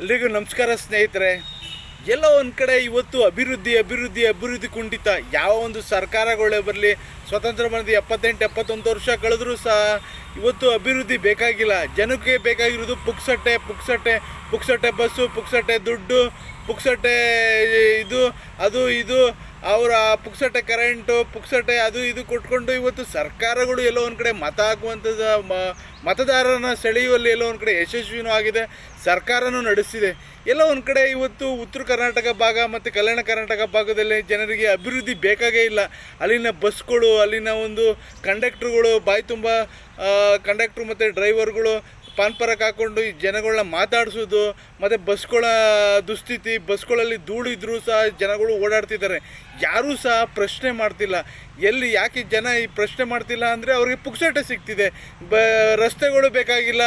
ಎಲ್ರಿಗೂ ನಮಸ್ಕಾರ ಸ್ನೇಹಿತರೆ. ಎಲ್ಲೋ ಒಂದು ಕಡೆ ಇವತ್ತು ಅಭಿವೃದ್ಧಿ ಅಭಿವೃದ್ಧಿ ಅಭಿವೃದ್ಧಿ ಕುಂಠಿತ. ಯಾವ ಒಂದು ಸರ್ಕಾರಗಳೇ ಬರಲಿ, ಸ್ವತಂತ್ರ ಬಂದು ಎಪ್ಪತ್ತೆಂಟು, ಎಪ್ಪತ್ತೊಂದು ವರ್ಷ ಕಳೆದರೂ ಸಹ ಇವತ್ತು ಅಭಿವೃದ್ಧಿ ಬೇಕಾಗಿಲ್ಲ. ಜನಕ್ಕೆ ಬೇಕಾಗಿರೋದು ಪುಕ್ಸಟ್ಟೆ ಪುಕ್ಸಟ್ಟೆ ಪುಕ್ಸಟ್ಟೆ ಬಸ್ಸು, ಪುಕ್ಸಟ್ಟೆ ದುಡ್ಡು, ಪುಕ್ಸಟ್ಟೆ ಇದು, ಅದು, ಇದು ಅವರ ಪುಕ್ಸಟೆ ಕರೆಂಟು ಪುಕ್ಸಟೆ ಅದು ಇದು ಕೊಟ್ಕೊಂಡು ಇವತ್ತು ಸರ್ಕಾರಗಳು ಎಲ್ಲೋ ಒಂದು ಕಡೆ ಮತ ಹಾಕುವಂಥದ್ದು ಮತದಾರರನ್ನ ಸೆಳೆಯುವಲ್ಲಿ ಎಲ್ಲೋ ಒಂದು ಕಡೆ ಯಶಸ್ವಿನೂ ಆಗಿದೆ, ಸರ್ಕಾರನೂ ನಡೆಸಿದೆ ಎಲ್ಲೋ ಒಂದು ಕಡೆ ಇವತ್ತು ಉತ್ತರ ಕರ್ನಾಟಕ ಭಾಗ ಮತ್ತು ಕಲ್ಯಾಣ ಕರ್ನಾಟಕ ಭಾಗದಲ್ಲಿ ಜನರಿಗೆ ಅಭಿವೃದ್ಧಿ ಬೇಕಾಗೇ ಇಲ್ಲ. ಅಲ್ಲಿನ ಬಸ್ಗಳು ಅಲ್ಲಿನ ಒಂದು ಕಂಡಕ್ಟ್ರುಗಳು ಬಾಯಿ ತುಂಬ ಕಂಡಕ್ಟ್ರು ಮತ್ತು ಡ್ರೈವರ್ಗಳು ಪಾನ್ ಪರಕ್ ಹಾಕ್ಕೊಂಡು ಈ ಜನಗಳನ್ನ ಮಾತಾಡಿಸೋದು, ಮತ್ತು ಬಸ್ಗಳ ದುಸ್ಥಿತಿ ಬಸ್ಗಳಲ್ಲಿ ಧೂಳಿದ್ರೂ ಸಹ ಜನಗಳು ಓಡಾಡ್ತಿದ್ದಾರೆ. ಯಾರೂ ಸಹ ಪ್ರಶ್ನೆ ಮಾಡ್ತಿಲ್ಲ. ಎಲ್ಲಿ ಯಾಕೆ ಜನ ಈ ಪ್ರಶ್ನೆ ಮಾಡ್ತಿಲ್ಲ ಅಂದರೆ ಅವ್ರಿಗೆ ಪುಕ್ಸಟೆ ಸಿಗ್ತಿದೆ. ಬ, ರಸ್ತೆಗಳು ಬೇಕಾಗಿಲ್ಲ,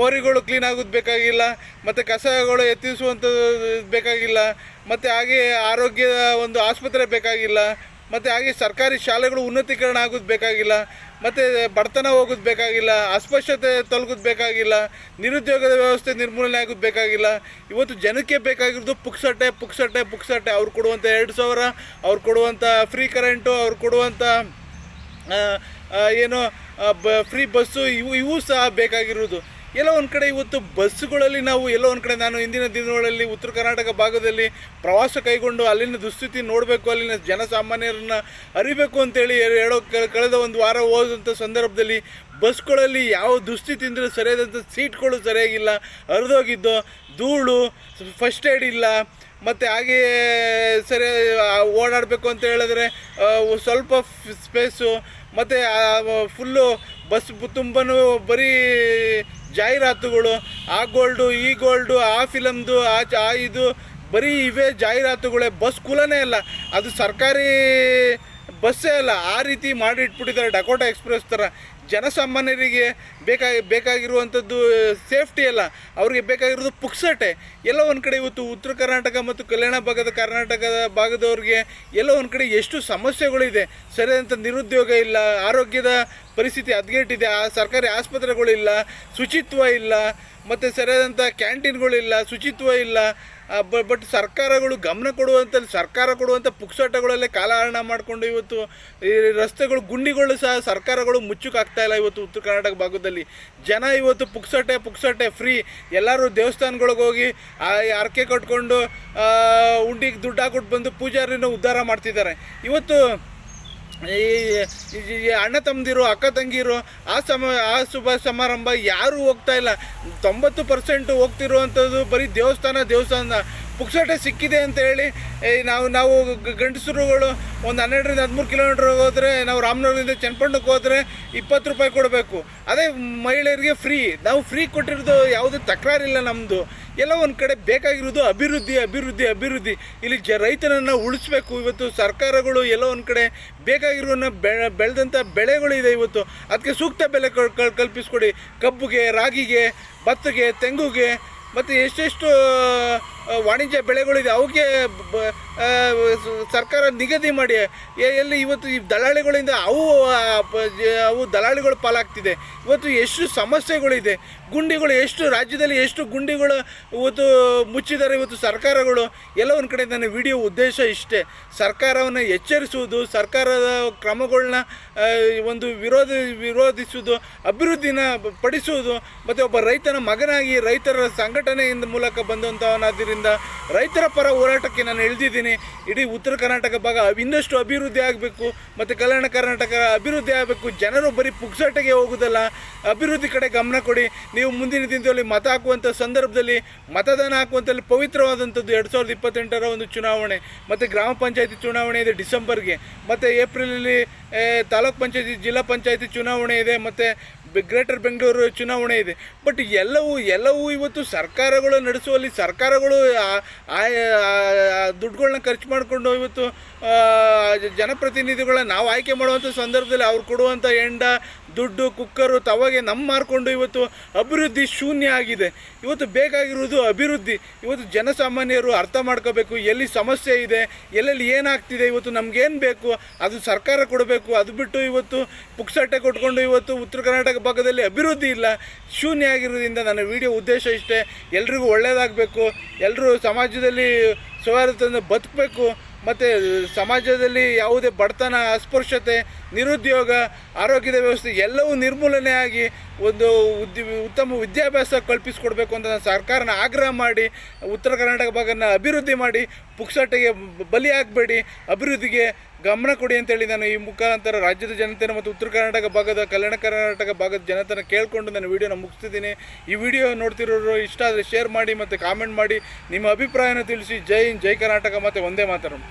ಮೋರಿಗಳು ಕ್ಲೀನ್ ಆಗೋದು ಬೇಕಾಗಿಲ್ಲ, ಮತ್ತು ಕಸಗಳು ಎತ್ತಿಸುವಂಥದ್ದು ಬೇಕಾಗಿಲ್ಲ, ಮತ್ತು ಹಾಗೆ ಆರೋಗ್ಯದ ಒಂದು ಆಸ್ಪತ್ರೆ ಬೇಕಾಗಿಲ್ಲ ಮತ್ತು ಹಾಗೆ ಸರ್ಕಾರಿ ಶಾಲೆಗಳು ಉನ್ನತೀಕರಣ ಆಗೋದು ಬೇಕಾಗಿಲ್ಲ, ಮತ್ತು ಬಡತನ ಹೋಗೋದು ಬೇಕಾಗಿಲ್ಲ, ಅಸ್ಪೃಶ್ಯತೆ ತೊಲಗೋದು ಬೇಕಾಗಿಲ್ಲ, ನಿರುದ್ಯೋಗದ ವ್ಯವಸ್ಥೆ ನಿರ್ಮೂಲನೆ ಆಗೋದು ಬೇಕಾಗಿಲ್ಲ. ಇವತ್ತು ಜನಕ್ಕೆ ಬೇಕಾಗಿರೋದು ಪುಕ್ಸಟ್ಟೆ ಪುಕ್ಸಟ್ಟೆ ಪುಕ್ಸಟ್ಟೆ. ಅವ್ರು ಕೊಡುವಂಥ ಎರಡು ಸಾವಿರ, ಅವ್ರು ಕೊಡುವಂಥ ಫ್ರೀ ಕರೆಂಟು ಅವ್ರು ಕೊಡುವಂಥ ಏನು ಬ ಫ್ರೀ ಬಸ್ಸು ಇವು ಇವು ಸಹ ಬೇಕಾಗಿರೋದು. ಎಲ್ಲೋ ಒಂದು ಕಡೆ ಇವತ್ತು ಬಸ್ಸುಗಳಲ್ಲಿ ನಾವು ಎಲ್ಲೋ ಒಂದು ಕಡೆ ನಾನು ಇಂದಿನ ದಿನಗಳಲ್ಲಿ ಉತ್ತರ ಕರ್ನಾಟಕ ಭಾಗದಲ್ಲಿ ಪ್ರವಾಸ ಕೈಗೊಂಡು ಅಲ್ಲಿನ ದುಸ್ಥಿತಿ ನೋಡಬೇಕು, ಅಲ್ಲಿನ ಜನಸಾಮಾನ್ಯರನ್ನ ಅರಿಬೇಕು ಅಂತೇಳಿ ಹೇಳೋ ಕಳೆದ ಒಂದು ವಾರ ಹೋದಂಥ ಸಂದರ್ಭದಲ್ಲಿ ಬಸ್ಗಳಲ್ಲಿ ಯಾವ ದುಸ್ಥಿತಿ ಅಂದರೆ ಸರಿಯಾದಂಥ ಸೀಟ್ಗಳು ಸರಿಯಾಗಿಲ್ಲ, ಹರಿದೋಗಿದ್ದು, ಧೂಳು ಫಸ್ಟ್ ಏಡ್ ಇಲ್ಲ, ಮತ್ತು ಹಾಗೆಯೇ ಸರಿ ಓಡಾಡಬೇಕು ಅಂತ ಹೇಳಿದ್ರೆ ಸ್ವಲ್ಪ ಸ್ಪೇಸು ಮತ್ತು ಫುಲ್ಲು ಬಸ್ ತುಂಬನೂ ಬರೀ ಜಾಹೀರಾತುಗಳು, ಆ ಗೋಲ್ಡು, ಈ ಗೋಲ್ಡು, ಆ ಫಿಲಮ್ದು, ಆ ಆ ಇದು, ಬರೀ ಇವೇ ಜಾಹೀರಾತುಗಳೇ, ಬಸ್ ಕುಲನೇ ಅಲ್ಲ. ಅದು ಸರ್ಕಾರಿ ಬಸ್ಸೇ ಅಲ್ಲ, ಆ ರೀತಿ ಮಾಡಿ ಇಟ್ಬಿಟ್ಟಿದ್ದಾರೆ ಡಕೋಟಾ ಎಕ್ಸ್ಪ್ರೆಸ್ ಥರ. ಜನಸಾಮಾನ್ಯರಿಗೆ ಬೇಕಾಗಿ ಬೇಕಾಗಿರುವಂಥದ್ದು ಸೇಫ್ಟಿ ಅಲ್ಲ. ಅವ್ರಿಗೆ ಬೇಕಾಗಿರೋದು ಪುಕ್ಸಟೆ. ಎಲ್ಲೋ ಒಂದು ಕಡೆ ಇವತ್ತು ಉತ್ತರ ಕರ್ನಾಟಕ ಮತ್ತು ಕಲ್ಯಾಣ ಭಾಗದ ಕರ್ನಾಟಕದ ಭಾಗದವ್ರಿಗೆ ಎಲ್ಲೋ ಒಂದು ಕಡೆ ಎಷ್ಟು ಸಮಸ್ಯೆಗಳಿದೆ. ಸರಿಯಾದಂಥ ನಿರುದ್ಯೋಗ ಇಲ್ಲ, ಆರೋಗ್ಯದ ಪರಿಸ್ಥಿತಿ ಹದಗೆಟ್ಟಿದೆ, ಆ ಸರ್ಕಾರಿ ಆಸ್ಪತ್ರೆಗಳಿಲ್ಲ, ಶುಚಿತ್ವ ಇಲ್ಲ, ಮತ್ತು ಸರಿಯಾದಂಥ ಕ್ಯಾಂಟೀನ್ಗಳಿಲ್ಲ, ಶುಚಿತ್ವ ಇಲ್ಲ ಬಟ್ ಸರ್ಕಾರಗಳು ಗಮನ ಕೊಡುವಂಥ ಸರ್ಕಾರ ಕೊಡುವಂಥ ಪುಕ್ಸಟಗಳಲ್ಲೇ ಕಾಲಹರಣ ಮಾಡಿಕೊಂಡು ಇವತ್ತು ಈ ರಸ್ತೆಗಳು ಗುಂಡಿಗಳು ಸಹ ಸರ್ಕಾರಗಳು ಮುಚ್ಚುಕಾಗ್ತಾ ಇಲ್ಲ ಇವತ್ತು ಉತ್ತರ ಕರ್ನಾಟಕ ಭಾಗದಲ್ಲಿ. ಜನ ಇವತ್ತು ಪುಕ್ಸಟೆ ಪುಕ್ಸಟೆ ಫ್ರೀ ಎಲ್ಲರೂ ದೇವಸ್ಥಾನಗಳಿಗೆ ಹೋಗಿ ಅರ್ಕೆ ಕಟ್ಕೊಂಡು ಉಂಡಿಗೆ ದುಡ್ಡು ಹಾಕ್ಬಿಟ್ಟು ಬಂದು ಪೂಜಾರಿನ ಉದ್ಧಾರ ಮಾಡ್ತಿದ್ದಾರೆ. ಇವತ್ತು ಈ ಅಣ್ಣ ತಮ್ಮದಿರು, ಅಕ್ಕ ತಂಗಿರು, ಆ ಸಮ, ಆ ಶುಭ ಸಮಾರಂಭ ಯಾರೂ ಹೋಗ್ತಾ ಇಲ್ಲ. ತೊಂಬತ್ತು ಪರ್ಸೆಂಟು ಹೋಗ್ತಿರುವಂಥದ್ದು ಬರೀ ದೇವಸ್ಥಾನ ದೇವಸ್ಥಾನ. ಪುಕ್ಸಟೆ ಸಿಕ್ಕಿದೆ ಅಂತ ಹೇಳಿ ನಾವು ನಾವು ಗಂಡಸರುಗಳು ಒಂದು ಹನ್ನೆರಡರಿಂದ ಹದಿಮೂರು ಕಿಲೋಮೀಟ್ರ್ ಹೋದರೆ, ನಾವು ರಾಮನಗರದಿಂದ ಚನ್ನಪಟ್ಟಣಕ್ಕೆ ಹೋದರೆ ಇಪ್ಪತ್ತು ರೂಪಾಯಿ ಕೊಡಬೇಕು. ಅದೇ ಮಹಿಳೆಯರಿಗೆ ಫ್ರೀ ನಾವು ಫ್ರೀ ಕೊಟ್ಟಿರೋದು ಯಾವುದೇ ತಕರಾರಿಲ್ಲ ನಮ್ಮದು ಎಲ್ಲ ಒಂದು ಕಡೆ ಬೇಕಾಗಿರೋದು ಅಭಿವೃದ್ಧಿ ಅಭಿವೃದ್ಧಿ ಅಭಿವೃದ್ಧಿ. ಇಲ್ಲಿ ಜ ರೈತನನ್ನು ಉಳಿಸ್ಬೇಕು. ಇವತ್ತು ಸರ್ಕಾರಗಳು ಎಲ್ಲ ಒಂದು ಕಡೆ ಬೇಕಾಗಿರೋನ್ನ ಬೆ ಬೆಳೆದಂಥ ಬೆಳೆಗಳಿದೆ ಇವತ್ತು. ಅದಕ್ಕೆ ಸೂಕ್ತ ಬೆಲೆ ಕಲ್- ಕಲ್- ಕಲ್ಪಿಸ್ಕೊಡಿ. ಕಬ್ಬಿಗೆ, ರಾಗಿಗೆ, ಭತ್ತಗೆ, ತೆಂಗುಗೆ, ಮತ್ತು ಎಷ್ಟೆಷ್ಟು ವಾಣಿಜ್ಯ ಬೆಳೆಗಳಿದೆ ಅವಕ್ಕೆ ಸರ್ಕಾರ ನಿಗದಿ ಮಾಡಿ ಎಲ್ಲಿ ಇವತ್ತು ಈ ದಲ್ಲಾಳಿಗಳಿಂದ ಅವು ಅವು ದಲ್ಲಾಳಿಗಳು ಪಾಲಾಗ್ತಿದೆ. ಇವತ್ತು ಎಷ್ಟು ಸಮಸ್ಯೆಗಳಿದೆ. ಗುಂಡಿಗಳು ಎಷ್ಟು, ರಾಜ್ಯದಲ್ಲಿ ಎಷ್ಟು ಗುಂಡಿಗಳು ಇವತ್ತು ಮುಚ್ಚಿದ್ದಾರೆ ಇವತ್ತು ಸರ್ಕಾರಗಳು. ಎಲ್ಲ ಒಂದು ಕಡೆ ನನ್ನ ವಿಡಿಯೋ ಉದ್ದೇಶ ಇಷ್ಟೇ. ಸರ್ಕಾರವನ್ನು ಎಚ್ಚರಿಸುವುದು, ಸರ್ಕಾರದ ಕ್ರಮಗಳನ್ನ ಒಂದು ವಿರೋಧ, ವಿರೋಧಿಸುವುದು, ಅಭಿವೃದ್ಧಿನ ಪಡಿಸುವುದು, ಮತ್ತು ಒಬ್ಬ ರೈತನ ಮಗನಾಗಿ ರೈತರ ಸಂಘಟನೆಯಿಂದ ಮೂಲಕ ಬಂದಂಥವನಾದ್ದರಿಂದ ರೈತರ ಪರ ಹೋರಾಟಕ್ಕೆ ನಾನು ಎಳ್ದಿದ್ದೀನಿ. ಇಡೀ ಉತ್ತರ ಕರ್ನಾಟಕ ಭಾಗ ಇನ್ನಷ್ಟು ಅಭಿವೃದ್ಧಿ ಆಗಬೇಕು ಮತ್ತು ಕಲ್ಯಾಣ ಕರ್ನಾಟಕ ಅಭಿವೃದ್ಧಿ ಆಗಬೇಕು. ಜನರು ಬರೀ ಪುಕ್ಸಾಟೆಗೆ ಹೋಗೋದಲ್ಲ. ಅಭಿವೃದ್ಧಿ ಕಡೆ ಗಮನ ಕೊಡಿ. ನೀವು ಮುಂದಿನ ದಿನದಲ್ಲಿ ಮತ ಹಾಕುವಂಥ ಸಂದರ್ಭದಲ್ಲಿ ಮತದಾನ ಹಾಕುವಂಥಲ್ಲಿ ಪವಿತ್ರವಾದಂಥದ್ದು. ಎರಡು ಸಾವಿರದ ಇಪ್ಪತ್ತೆಂಟರ ಒಂದು ಚುನಾವಣೆ, ಮತ್ತು ಗ್ರಾಮ ಪಂಚಾಯತಿ ಚುನಾವಣೆ ಇದೆ ಡಿಸೆಂಬರ್ಗೆ, ಮತ್ತು ಏಪ್ರಿಲಲ್ಲಿ ತಾಲೂಕ್ ಪಂಚಾಯತಿ, ಜಿಲ್ಲಾ ಪಂಚಾಯತಿ ಚುನಾವಣೆ ಇದೆ, ಮತ್ತು ಗ್ರೇಟರ್ ಬೆಂಗಳೂರು ಚುನಾವಣೆ ಇದೆ. ಬಟ್ ಎಲ್ಲವೂ ಎಲ್ಲವೂ ಇವತ್ತು ಸರ್ಕಾರಗಳು ನಡೆಸುವಲ್ಲಿ ಸರ್ಕಾರಗಳು ದುಡ್ಡುಗಳನ್ನ ಖರ್ಚು ಮಾಡಿಕೊಂಡು ಇವತ್ತು ಜನಪ್ರತಿನಿಧಿಗಳನ್ನ ನಾವು ಆಯ್ಕೆ ಮಾಡುವಂಥ ಸಂದರ್ಭದಲ್ಲಿ ಅವ್ರು ಕೊಡುವಂಥ ಎಂಡ ದುಡ್ಡು, ಕುಕ್ಕರು, ತವಾಗೆ ನಮ್ಮ ಮಾರ್ಕೊಂಡು ಇವತ್ತು ಅಭಿವೃದ್ಧಿ ಶೂನ್ಯ ಆಗಿದೆ. ಇವತ್ತು ಬೇಕಾಗಿರುವುದು ಅಭಿವೃದ್ಧಿ. ಇವತ್ತು ಜನಸಾಮಾನ್ಯರು ಅರ್ಥ ಮಾಡ್ಕೋಬೇಕು, ಎಲ್ಲಿ ಸಮಸ್ಯೆ ಇದೆ, ಎಲ್ಲೆಲ್ಲಿ ಏನಾಗ್ತಿದೆ, ಇವತ್ತು ನಮಗೇನು ಬೇಕು, ಅದು ಸರ್ಕಾರ ಕೊಡಬೇಕು. ಅದು ಬಿಟ್ಟು ಇವತ್ತು ಪುಕ್ಸಟ್ಟೆ ಕೊಟ್ಕೊಂಡು ಇವತ್ತು ಉತ್ತರ ಕರ್ನಾಟಕ ಭಾಗದಲ್ಲಿ ಅಭಿವೃದ್ಧಿ ಇಲ್ಲ. ಶೂನ್ಯ ಆಗಿರೋದ್ರಿಂದ ನನ್ನ ವಿಡಿಯೋ ಉದ್ದೇಶ ಇಷ್ಟೇ. ಎಲ್ರಿಗೂ ಒಳ್ಳೆಯದಾಗಬೇಕು ಎಲ್ಲರೂ ಸಮಾಜದಲ್ಲಿ ಸೌಹಾರ್ದತೆಯಿಂದ ಬದುಕಬೇಕು. ಮತ್ತು ಸಮಾಜದಲ್ಲಿ ಯಾವುದೇ ಬಡತನ, ಅಸ್ಪೃಶ್ಯತೆ, ನಿರುದ್ಯೋಗ, ಆರೋಗ್ಯದ ವ್ಯವಸ್ಥೆ ಎಲ್ಲವೂ ನಿರ್ಮೂಲನೆ ಆಗಿ ಒಂದು ಉದ್ಯ, ಉತ್ತಮ ವಿದ್ಯಾಭ್ಯಾಸ ಕಲ್ಪಿಸಿಕೊಡ್ಬೇಕು ಅಂತ ಸರ್ಕಾರನ ಆಗ್ರಹ ಮಾಡಿ, ಉತ್ತರ ಕರ್ನಾಟಕ ಭಾಗನ ಅಭಿವೃದ್ಧಿ ಮಾಡಿ ಪುಕ್ಸಟ್ಟೆಗೆ ಬಲಿಯಾಗಬೇಡಿ, ಅಭಿವೃದ್ಧಿಗೆ ಗಮನ ಕೊಡಿ ಅಂತೇಳಿ ನಾನು ಈ ಮುಖಾಂತರ ರಾಜ್ಯದ ಜನತೆನ ಮತ್ತು ಉತ್ತರ ಕರ್ನಾಟಕ ಭಾಗದ ಕಲ್ಯಾಣ ಕರ್ನಾಟಕ ಭಾಗದ ಜನತನ ಕೇಳಿಕೊಂಡು ನಾನು ವಿಡಿಯೋನ ಮುಗಿಸ್ತಿದ್ದೀನಿ. ಈ ವಿಡಿಯೋ ನೋಡ್ತಿರೋರು ಇಷ್ಟ ಆದರೆ ಶೇರ್ ಮಾಡಿ ಮತ್ತು ಕಾಮೆಂಟ್ ಮಾಡಿ ನಿಮ್ಮ ಅಭಿಪ್ರಾಯನ ತಿಳಿಸಿ. ಜೈ ಹಿಂದ್, ಜೈ ಕರ್ನಾಟಕ. ಮತ್ತು ಒಂದೇ ಮಾತರಂ